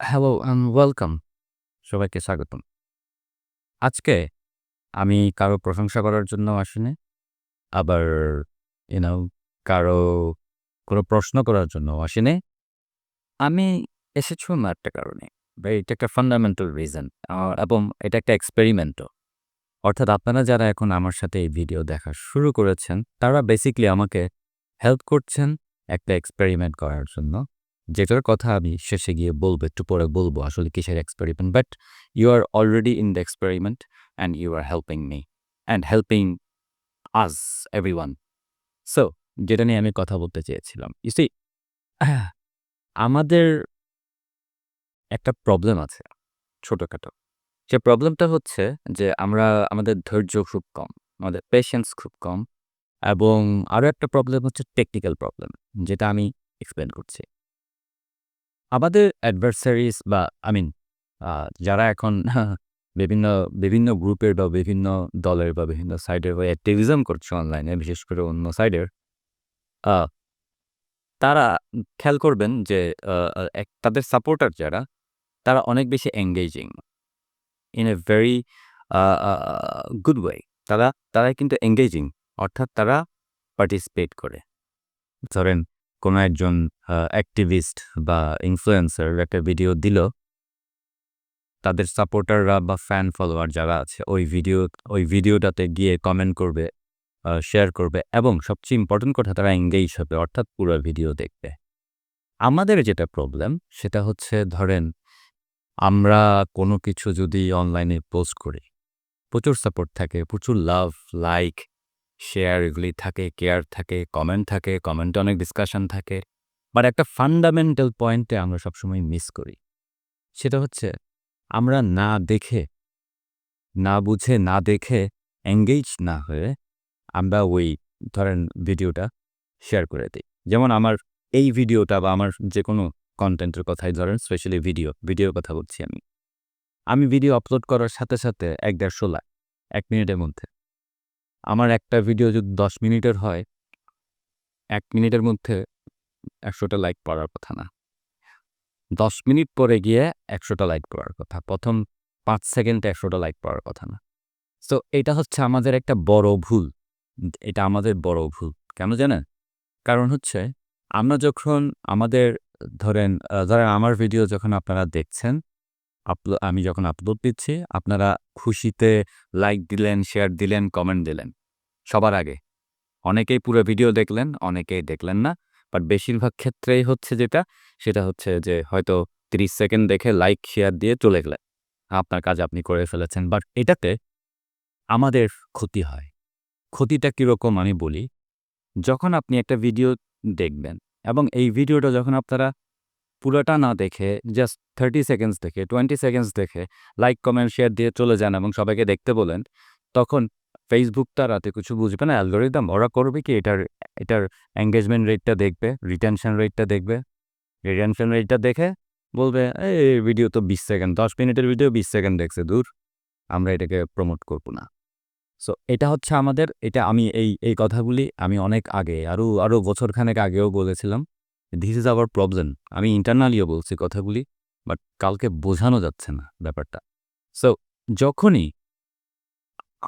Hello and welcome সবাইকে স্বাগতম। আজকে আমি কারও প্রশংসা করার জন্য আসিনি, আবার ইউনো কারও, কোনো প্রশ্ন করার জন্য আসিনি। আমি এসেছি অন্য একটা কারণে এটা একটা ফান্ডামেন্টাল রিজন এবং এটা একটা এক্সপেরিমেন্টও অর্থাৎ আপনারা যারা এখন আমার সাথে এই ভিডিও দেখা শুরু করেছেন, তারা বেসিকলি আমাকে হেল্প করছেন একটা এক্সপেরিমেন্ট করার জন্য। যেটার কথা আমি শেষে গিয়ে বলব, একটু পরে বলব আসলে কিসের experiment but you are already in the experiment and you are helping me and helping us everyone so যেটা নিয়ে আমি কথা বলতে চেয়েছিলাম ইসি আমাদের একটা প্রবলেম আছে ছোটোখাটো। সে প্রবলেমটা হচ্ছে যে আমরা, আমাদের ধৈর্য খুব কম, আমাদের পেশেন্স খুব কম এবং আরও একটা প্রবলেম হচ্ছে টেকনিক্যাল প্রবলেম যেটা আমি এক্সপ্লেন করছি। আমাদের অ্যাডভার্সারিজ বা আই মিন যারা এখন বিভিন্ন বিভিন্ন গ্রুপের বা বিভিন্ন দলের বা বিভিন্ন সাইডের বা অ্যাক্টিভিজম করছে অনলাইনে বিশেষ করে অন্য সাইডের তারা খেয়াল করবেন যে তাদের সাপোর্টার যারা, তারা অনেক বেশি engaging in a very good way তারা তারা কিন্তু এঙ্গেজিং অর্থাৎ তারা পার্টিসিপেট করে। ধরেন কোনো একজন অ্যাক্টিভিস্ট বা ইনফ্লুয়েন্সার একটা ভিডিও দিল। তাদের সাপোর্টাররা বা ফ্যান ফলোয়ার যারা আছে, ওই ভিডিও ওই ভিডিওটাতে গিয়ে কমেন্ট করবে শেয়ার করবে এবং সবচেয়ে ইম্পর্টেন্ট কথা, তারা এঙ্গেজ হবে, অর্থাৎ পুরো ভিডিও দেখবে। আমাদের যেটা প্রবলেম সেটা হচ্ছে ধরেন, আমরা কোনো কিছু যদি অনলাইনে পোস্ট করি, প্রচুর সাপোর্ট থাকে, প্রচুর লাভ লাইক শেয়ার এগুলি থাকে কেয়ার থাকে কমেন্ট থাকে কমেন্টে অনেক ডিসকাশন থাকে। বাট একটা ফান্ডামেন্টাল পয়েন্টে আমরা সবসময় মিস করি। সেটা হচ্ছে আমরা না দেখে, না বুঝে, না দেখে এঙ্গেজ না হয়ে আমরা ওই ধরেন ভিডিওটা শেয়ার করে দিই। যেমন আমার এই ভিডিওটা বা আমার যে কোনো কন্টেন্টের কথাই ধরেন স্পেশালি ভিডিও ভিডিওর কথা বলছি আমি। আমি ভিডিও আপলোড করার সাথে সাথে এক দেড়শো লাখ এক মিনিটের মধ্যে। আমার একটা ভিডিও যদি দশ মিনিটের হয়, এক মিনিটের মধ্যে একশোটা লাইক পড়ার কথা না। দশ মিনিট পরে গিয়ে একশোটা লাইক পড়ার কথা, প্রথম পাঁচ সেকেন্ডে একশোটা লাইক পড়ার কথা না। সো এটা হচ্ছে আমাদের একটা বড় ভুল। এটা আমাদের বড় ভুল, কেন জানেন? কারণ হচ্ছে, আমরা যখন আমাদের, ধরেন ধরেন আমার ভিডিও যখন আপনারা দেখছেন আমি যখন আপলোড দিচ্ছি, আপনারা খুশিতে লাইক দিলেন শেয়ার দিলেন কমেন্ট দিলেন। সবার আগে। অনেকেই পুরো ভিডিও দেখলেন, অনেকেই দেখলেন না। বাট বেশিরভাগ ক্ষেত্রেই হচ্ছে যেটা, সেটা হচ্ছে যে হয়তো তিরিশ সেকেন্ড দেখে লাইক শেয়ার দিয়ে চলে গেলেন আপনার কাজ আপনি করে ফেলেছেন। বাট এটাতে আমাদের ক্ষতি হয়। ক্ষতিটা কীরকম আমি বলি, যখন আপনি একটা ভিডিও দেখবেন এবং এই ভিডিওটা যখন আপনারা পুরোটা না দেখে জাস্ট থার্টি সেকেন্ডস দেখে টোয়েন্টি সেকেন্ডস দেখে লাইক কমেন্ট শেয়ার দিয়ে চলে যান এবং সবাইকে দেখতে বলেন। তখন ফেসবুক তার রাতে কিছু বুঝবে না অ্যালগোরিদম ওরা করবে কি এটার এটার এঙ্গেজমেন্ট রেটটা দেখবে রিটেনশন রেটটা দেখবে। রিটেনশন রেটটা দেখে বলবে, এই ভিডিও তো বিশ সেকেন্ড দশ মিনিটের ভিডিও বিশ সেকেন্ড দেখছে, দূর। আমরা এটাকে প্রমোট করব না। সো এটা হচ্ছে আমাদের, এটা আমি এই এই কথাগুলি আমি অনেক আগে আরও আরও বছরখানেক আগেও বলেছিলাম। দিস ইজ আওয়ার প্রবলেম আমি ইন্টারনালিও বলছি কথাগুলি বাট কালকে বোঝানো যাচ্ছে না ব্যাপারটা। সো যখনই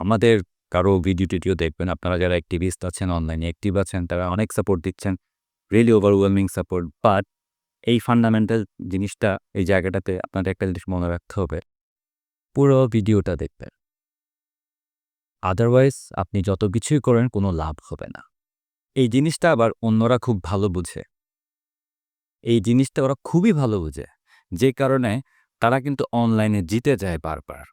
আমাদের কারও ভিডিও টিডিও দেখবেন, আপনারা যারা অ্যাক্টিভিস্ট আছেন অনলাইনে অ্যাক্টিভ আছেন, তারা অনেক সাপোর্ট দিচ্ছেন রিয়েলি ওভারওয়েলমিং সাপোর্ট বাট এই ফান্ডামেন্টাল জিনিসটা, এই জায়গাটাতে আপনাদের একটা জিনিস মনে রাখতে হবে, পুরো ভিডিওটা দেখবেন। আদারওয়াইজ আপনি যত কিছুই করেন, কোনো লাভ হবে না। এই জিনিসটা আবার অন্যরা খুব ভালো বুঝে। এই জিনিসটা ওরা খুবই ভালো বুঝে। যে কারণে তারা কিন্তু অনলাইনে জিতে যায় বারবার।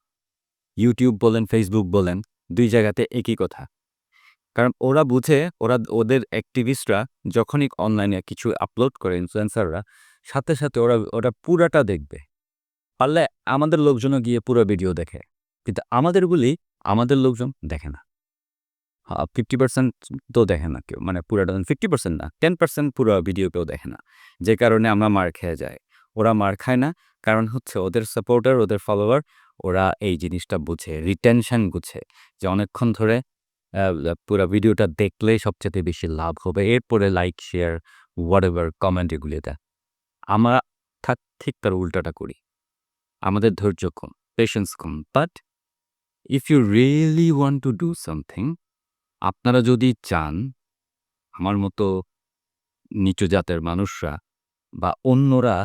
ইউটিউব বলেন ফেসবুক বলেন, দুই জায়গাতে একই কথা। কারণ ওরা বুঝে, ওরা, ওদের অ্যাক্টিভিস্টরা যখনই অনলাইনে কিছু আপলোড করে ইনফ্লুয়েন্সাররা সাথে সাথে ওরা ওরা পুরাটা দেখবে। পারলে আমাদের লোকজনও গিয়ে পুরো ভিডিও দেখে। কিন্তু আমাদেরগুলি আমাদের লোকজন দেখে না। ফিফটি পার্সেন্ট তো দেখে না কেউ মানে পুরোটা ফিফটি পার্সেন্ট না টেন পার্সেন্ট পুরো ভিডিও কেউ দেখে না যে কারণে আমরা মার খেয়ে যাই ওরা মার খায় না কারণ হচ্ছে ওদের সাপোর্টার ওদের ফলোয়ার ওরা এই জিনিসটা বুঝে রিটেনশন বুঝে যে অনেকক্ষণ ধরে পুরো ভিডিওটা দেখলেই সবচেয়ে বেশি লাভ হবে এরপরে like share whatever comment এগুলিতে আমরা থাক, ঠিক তার উল্টাটা করি। আমাদের ধৈর্য কম patience com. But if you really want to do something আপনারা যদি চান, আমার মতো নিচু জাতের মানুষরা বা অন্যরা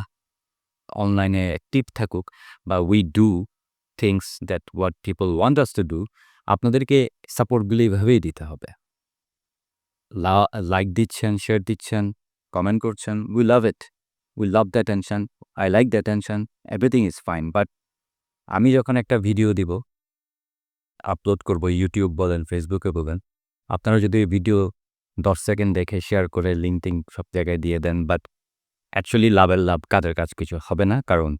অনলাইনে অ্যাক্টিভ থাকুক বা we do things that what people want us to do আপনাদেরকে সাপোর্টগুলো এইভাবেই দিতে হবে। লাইক দিচ্ছেন শেয়ার দিচ্ছেন কমেন্ট করছেন we love it we love the tension I like the tension everything is fine but আমি যখন একটা ভিডিও দিব আপলোড করব ইউটিউব বলেন ফেসবুকে বলেন আপনারা যদি ভিডিও দশ সেকেন্ড দেখে শেয়ার করে লিঙ্ক টিঙ্ক সব জায়গায় দিয়ে দেন বাট অ্যাকচুয়ালি লাভের লাভ কাদের কাজ কিছু হবে না, কারণ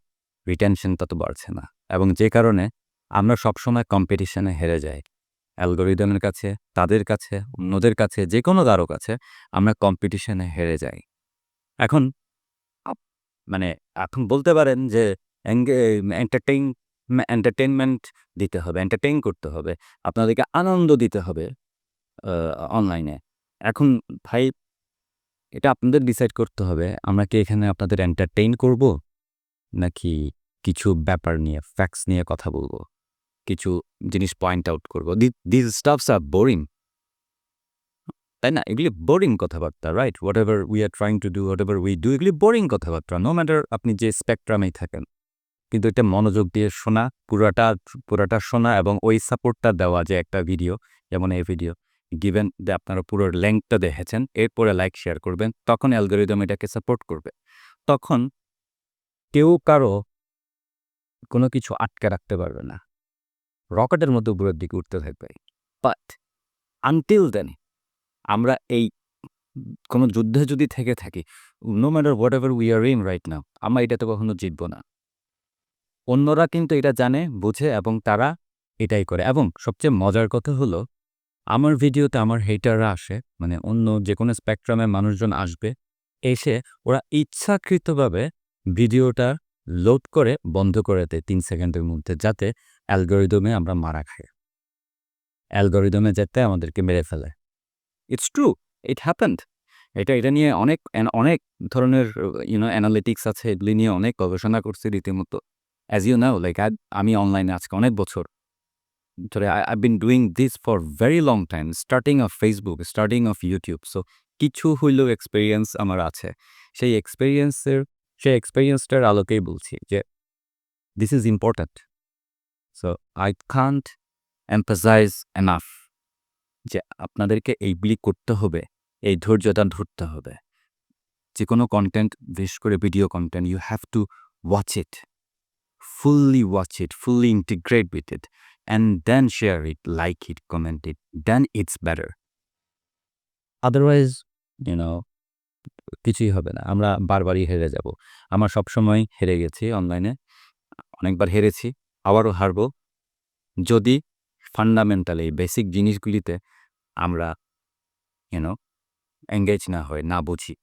রিটেনশন তত বাড়ছে না। এবং যে কারণে আমরা সবসময় কম্পিটিশনে হেরে যাই। অ্যালগোরিদমের কাছে, তাদের কাছে, অন্যদের কাছে যে কোনো কারও কাছে আমরা কম্পিটিশনে হেরে যাই। এখন মানে এখন বলতে পারেন যে এন্টারটেইন এন্টারটেনমেন্ট দিতে হবে এন্টারটেইন করতে হবে, আপনাদেরকে আনন্দ দিতে হবে। অনলাইনে এখন ভাই, এটা আপনাদের ডিসাইড করতে হবে, আমরা কি এখানে আপনাদের এন্টারটেইন করব? নাকি কিছু ব্যাপার নিয়ে ফ্যাক্টস নিয়ে কথা বলব? কিছু জিনিস পয়েন্ট আউট করব? দিস স্টাফস আর বোরিং তাই না? এগুলি বোরিং কথাবার্তা right whatever we are trying to do whatever we do এগুলি বোরিং কথাবার্তা নো ম্যাটার আপনি যে স্পেকট্রামেই থাকেন। কিন্তু এটা মনোযোগ দিয়ে শোনা, পুরাটা পুরাটা শোনা এবং ওই সাপোর্টটা দেওয়া যে একটা ভিডিও যেমন এই ভিডিও গিভেন যে আপনারা পুরো লেংথটা দেখেছেন, এরপরে লাইক শেয়ার করবেন, তখন অ্যালগোরিদম এটাকে সাপোর্ট করবে। তখন কেউ কারও কোনো কিছু আটকে রাখতে পারবে না। রকেটের মতো উপরের দিকে উঠতে থাকবে। বাট আনটিল দেন আমরা এই কোনো যুদ্ধে যদি থেকে থাকি no matter whatever we are in right now আমরা এটাতে কখনো জিতব না। অন্যরা কিন্তু এটা জানে, বুঝে এবং তারা এটাই করে। এবং সবচেয়ে মজার কথা হলো আমার ভিডিওতে আমার হেটাররা আসে মানে অন্য যে কোনো স্পেকট্রামের মানুষজন আসবে, এসে ওরা ইচ্ছাকৃতভাবে ভিডিওটা লোড করে বন্ধ করে দেয় তিন সেকেন্ডের মধ্যে, যাতে অ্যালগোরিদমে আমরা মারা খাই। অ্যালগোরিদমে যেতে আমাদেরকে মেরে ফেলে। ইটস ট্রু ইট হ্যাপেন্ড এটা এটা নিয়ে অনেক অনেক ধরনের ইউনো অ্যানালিটিক্স আছে, এগুলি নিয়ে অনেক গবেষণা করছি রীতিমতো। অ্যাজ ইউ নাও লাইক আমি অনলাইনে আজকে অনেক বছর ধরে I I been doing this for very long time starting of Facebook starting of YouTube so কিছু হইলেও এক্সপিরিয়েন্স আমার আছে। সেই এক্সপিরিয়েন্সের সেই এক্সপিরিয়েন্সটার আলোকেই বলছি যে this is important so I can't emphasise enough যে, আপনাদেরকে এইগুলি করতে হবে, এই ধৈর্যটা ধরতে হবে। যে কোনো কন্টেন্ট বিশেষ করে video content you have to watch it fully watch it fully integrate with it and then share it like it comment it then it's better otherwise you know কিছুই হবে না। আমরা বারবারই হেরে যাব। আমার সবসময় হেরে গেছি অনলাইনে অনেকবার হেরেছি, আবারও হারব। যদি ফান্ডামেন্টাল এই বেসিক জিনিসগুলিতে আমরা ইউনো এঙ্গেজ না হয় না বুঝি।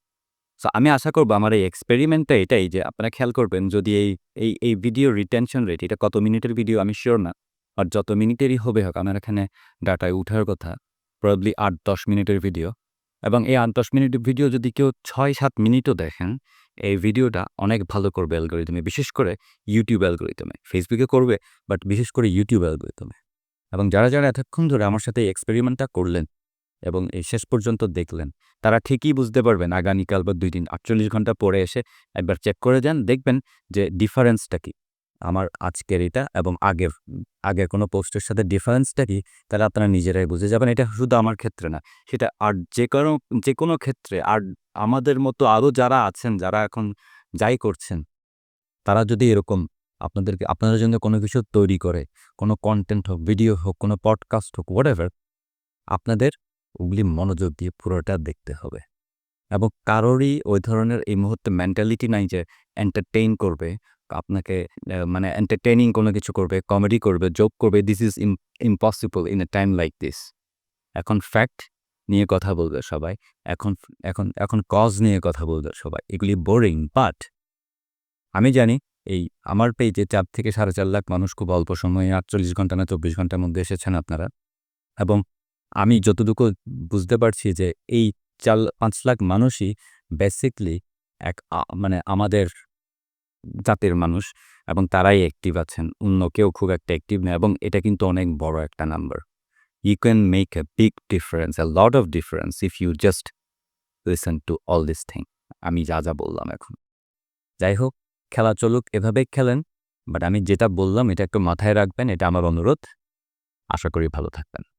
সো আমি আশা করব আমার এই এক্সপেরিমেন্টটা এটাই যে আপনারা খেয়াল করবেন, যদি এই এই এই ভিডিও রিটেনশন রেট এটা কত মিনিটের ভিডিও আমি শিওর না। আর যত মিনিটেরই হবে হোক, আমার এখানে ডাটায় উঠার কথা প্রবলি আট দশ মিনিটের ভিডিও এবং এই আট দশ মিনিটের ভিডিও যদি কেউ ছয় সাত মিনিটও দেখেন, এই ভিডিওটা অনেক ভালো করবে অ্যালগোরিদমে বিশেষ করে ইউটিউব অ্যালগোরিদমে ফেসবুকে করবে বাট বিশেষ করে ইউটিউব অ্যালগোরিদমে এবং যারা যারা এতক্ষণ ধরে আমার সাথে এই এক্সপেরিমেন্টটা করলেন এবং এই শেষ পর্যন্ত দেখলেন, তারা ঠিকই বুঝতে পারবেন, আগামীকাল বা দুই দিন আটচল্লিশ ঘণ্টা পরে এসে একবার চেক করে যান, দেখবেন যে ডিফারেন্সটা কি। আমার আজকের এটা এবং আগের আগের কোনো পোস্টের সাথে ডিফারেন্সটা কি? তাহলে আপনারা নিজেরাই বুঝে যাবেন। এটা শুধু আমার ক্ষেত্রে না, সেটা আর যে কোনো যে কোনো ক্ষেত্রে আর আমাদের মতো আরও যারা আছেন, যারা এখন যাই করছেন, তারা যদি এরকম আপনাদেরকে, আপনাদের জন্য কোনো কিছু তৈরি করে, কোনো কন্টেন্ট হোক ভিডিও হোক, কোনো পডকাস্ট হোক হোয়াট আপনাদের ওগুলি মনোযোগ দিয়ে পুরোটা দেখতে হবে। এবং কারোরই ওই ধরনের এই মুহূর্তে মেন্টালিটি নাই যে এন্টারটেইন করবে আপনাকে মানে এন্টারটেনিং কোনো কিছু করবে কমেডি করবে জোক করবে this is impossible in a time like this এখন ফ্যাক্ট নিয়ে কথা বলবে সবাই, এখন এখন এখন কজ নিয়ে কথা বলবে সবাই, এগুলি বোরিং বাট আমি জানি এই আমার পেজে চার থেকে সাড়ে চার লাখ মানুষ খুব অল্প সময়ে আটচল্লিশ ঘণ্টা না চব্বিশ ঘণ্টার মধ্যে এসেছেন আপনারা। এবং আমি যতটুকু বুঝতে পারছি যে এই চার, পাঁচ লাখ মানুষই বেসিকলি এক মানে আমাদের জাতের মানুষ এবং তারাই অ্যাক্টিভ আছেন। অন্য কেউ খুব একটা অ্যাক্টিভ না এবং এটা কিন্তু অনেক বড় একটা number you can make a big difference a lot of difference if you just listen to all this thing আমি যা যা বললাম এখন। যাই হোক, খেলা চলুক এভাবে খেলেন বাট আমি যেটা বললাম এটা একটু মাথায় রাখবেন, এটা আমার অনুরোধ। আশা করি ভালো থাকবেন।